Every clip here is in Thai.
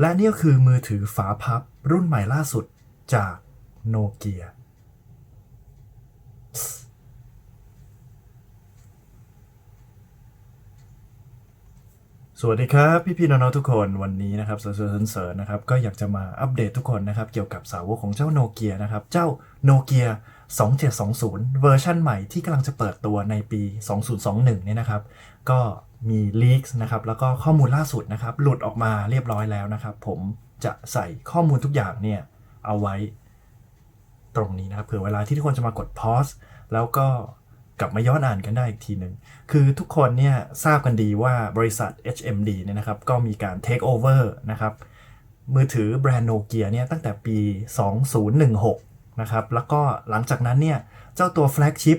และนี่ก็คือมือถือฝาพับรุ่นใหม่ล่าสุดจากโนเกียสวัสดีครับพี่พี่ๆน้องๆทุกคนวันนี้นะครับเซอร์เซอร์เซอร์นะครับก็อยากจะมาอัปเดตทุกคนนะครับเกี่ยวกับสาวกของเจ้าโนเกียนะครับเจ้าโนเกีย2720 เวอร์ชั่นใหม่ที่กำลังจะเปิดตัวในปี 2021เนี่ยนะครับ ก็ มีลีกนะครับแล้วก็ข้อมูลล่าสุดนะครับหลุดออกมาเรียบร้อยแล้วนะครับ ผมจะใส่ข้อมูลทุกอย่างเนี่ยเอาไว้ตรงนี้นะครับเผื่อเวลาที่ทุกคนจะมากดพอสแล้วก็กลับมาย้อนอ่านกันได้อีกทีหนึ่งคือทุกคนเนี่ยทราบกันดีว่าบริษัท HMD เนี่ยนะครับก็มีการ take over นะครับมือถือแบรนด์โนเกียเนี่ยตั้งแต่ปี 2016 นะครับ แล้วก็หลังจากนั้นเนี่ย เจ้าตัวแฟลกชิพ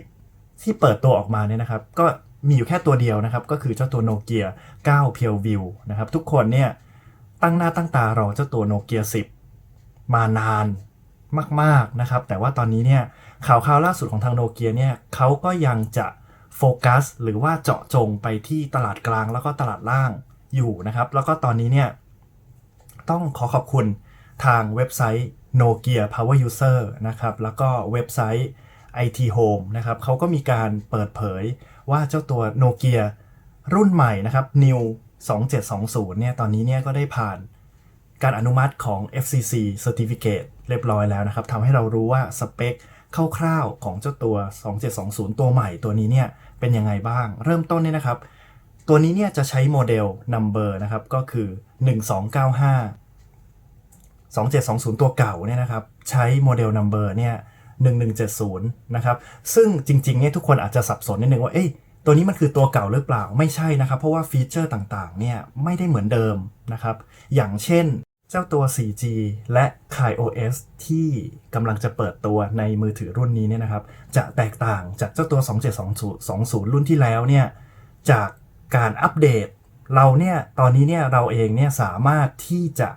ที่เปิดตัวออกมาเนี่ยนะครับ ก็ มีอยู่แค่ตัวเดียวนะครับ ก็คือเจ้าตัวโนเกีย9 p u r e View นะครับ ทุกคนเนี่ยตั้งหน้าตั้งตารอเจ้าตัวโนเกีย10 มานานมากๆนะครับ แต่ว่าตอนนี้เนี่ยข่าวข่าวล่าสุดของทางโนเกียเนี่ยเขาก็ยังจะโฟกัสหรือว่าเจาะจงไปที่ตลาดกลางแล้วก็ตลาดล่างอยู่นะครับ แล้วก็ตอนนี้เนี่ยต้องขอขอบคุณทางเว็บไซต์ Nokia Power User นะครับ แล้วก็เว็บไซต์ IT Home นะครับเขาก็มีการเปิดเผยว่าเจ้าตัวโนเกียรุ่นใหม่นะครับ New 2720 เนี่ย ตอนนี้เนี่ยก็ได้ผ่านการอนุมัติของ FCC Certificate เรียบร้อยแล้วนะครับทำให้เรารู้ว่าสเปคคร่าวๆของเจ้าตัว 2720 ตัวใหม่ตัวนี้เนี่ย เป็นยังไงบ้าง เริ่มต้นเนี่ยนะครับ ตัวนี้เนี่ยจะใช้โมเดล Number นะครับ ก็คือ 1295 2720 ตัวเก่าเนี่ยนะครับ ใช้โมเดล Number เนี่ย 1170 นะครับ ซึ่งจริงๆเนี่ยทุกคนอาจจะสับสนนิดนึงว่า เอ้ยตัวนี้มันคือตัวเก่าหรือเปล่า ไม่ใช่นะครับ เพราะว่าฟีเจอร์ต่างๆ เนี่ยไม่ได้เหมือนเดิมนะครับ อย่างเช่นเจ้าตัว 4G และ Kai OS ที่กำลังจะเปิดตัวในมือถือรุ่นนี้เนี่ยนะครับ จะแตกต่างจากเจ้าตัว 2720 รุ่นที่แล้วเนี่ยจากการอัปเดต เราเนี่ยตอนนี้เนี่ยเราเองเนี่ยสามารถที่จะ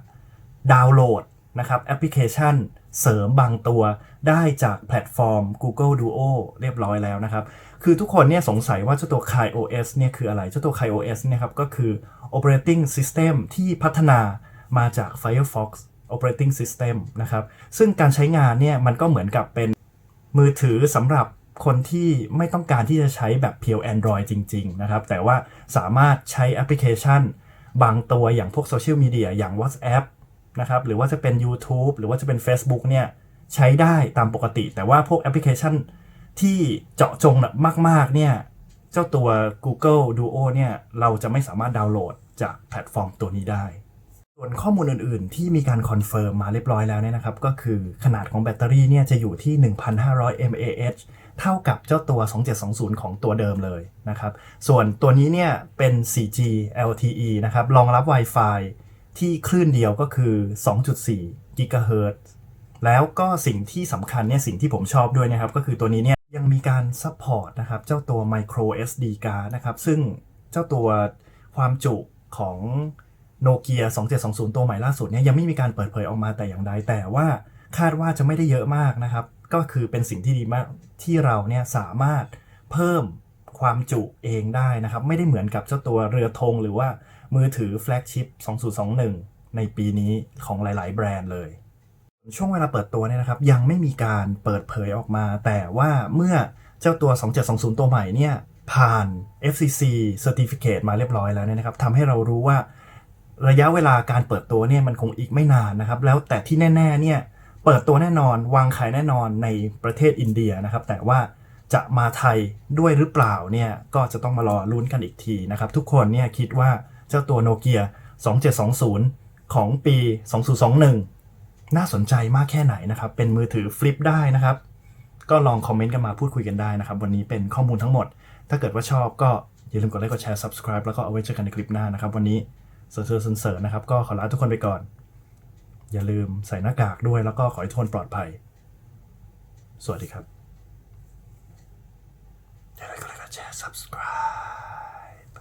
ดาวน์โหลดนะครับแอปพลิเคชัน เสริมบางตัวได้จากแพลตฟอร์ม Google Duo เรียบร้อยแล้วนะครับ คือทุกคนเนี่ยสงสัยว่าเจ้าตัว Kai OS เนี่ยคืออะไร เจ้าตัว Kai OS เนี่ยครับก็คือ operating system ที่พัฒนามาจาก Firefox operating system นะครับ ซึ่งการใช้งานเนี่ยมันก็เหมือนกับเป็นมือถือสำหรับคนที่ไม่ต้องการที่จะใช้แบบเพียว Android จริง ๆ นะครับ แต่ว่าสามารถใช้แอปพลิเคชัน บางตัวอย่างพวกโซเชียลมีเดียอย่าง WhatsApp นะครับหรือว่าจะเป็น YouTube หรือว่าจะเป็น Facebook เนี่ยใช้ได้ตามปกติ แต่ว่าพวกแอปพลิเคชันที่เจาะจงมาก ๆ เนี่ย เจ้าตัว Google Duo เนี่ย เราจะไม่สามารถดาวน์โหลดจากแพลตฟอร์มตัวนี้ได้ ส่วนข้อมูลอื่น ๆ ที่มีการคอนเฟิร์มมาเรียบร้อยแล้วเนี่ยนะครับ ก็คือขนาดของแบตเตอรี่เนี่ยจะอยู่ที่ 1,500 mAh เท่ากับเจ้าตัว 2720 ของตัวเดิมเลยนะครับ ส่วนตัวนี้เนี่ยเป็น 4G LTE นะครับ รองรับ Wi-Fi ที่คลื่นเดียวก็คือ 2.4 GHz แล้วก็สิ่งที่สำคัญเนี่ยสิ่งที่ผมชอบด้วยนะครับ ก็คือตัวนี้เนี่ยยังมีการซัพพอร์ตนะครับ เจ้าตัว micro SD card นะครับ ซึ่งเจ้าตัวความจุของโนเกีย2720 ตัวใหม่ล่าสุดเนี่ยยังไม่มีการเปิดเผยออกมาแต่อย่างใด แต่ว่าคาดว่าจะไม่ได้เยอะมากนะครับ ก็คือเป็นสิ่งที่ดีมากที่เราเนี่ยสามารถเพิ่มความจุเองได้นะครับ ไม่ได้เหมือนกับเจ้าตัวเรือธงหรือว่า มือถือแฟลกชิพ2021 ในปีนี้ของหลาย ๆ แบรนด์เลย ช่วงเวลาเปิดตัวเนี่ยนะครับ ยังไม่มีการเปิดเผยออกมา แต่ว่าเมื่อเจ้าตัว 2720 ตัวใหม่เนี่ย ผ่าน FCC Certificate มาเรียบร้อยแล้วเนี่ยนะครับทำให้เรารู้ว่าระยะเวลาการเปิดตัวเนี่ยมันคงอีกไม่นานนะครับ แล้วแต่ที่แน่ ๆ เนี่ยเปิดตัวแน่นอนวางขายแน่นอนในประเทศอินเดียนะครับ แต่ว่าจะมาไทยด้วยหรือเปล่าเนี่ยก็จะต้องมารอลุ้นกันอีกทีนะครับ ทุกคนเนี่ยคิดว่า เจ้าตัวโนเกีย2720 ของปี 2021 น่าสนใจมากแค่ไหนนะครับ เป็นมือถือฟลิปได้นะครับ ก็ลองคอมเมนต์กันมาพูดคุยกันได้นะครับ วันนี้เป็นข้อมูลทั้งหมด ถ้าเกิดว่าชอบก็อย่าลืมกดไลค์กดแชร์ subscribe แล้วก็เอาไว้เจอกันในคลิปหน้านะครับ วันนี้เซอร์เซอร์เซอนะครับ ก็ขอลาทุกคนไปก่อน อย่าลืมใส่หน้ากากด้วยแล้วก็ขอให้ทุกคนปลอดภัย สวัสดีครับอย่าลืมกดไลค์กดแชร์ subscribe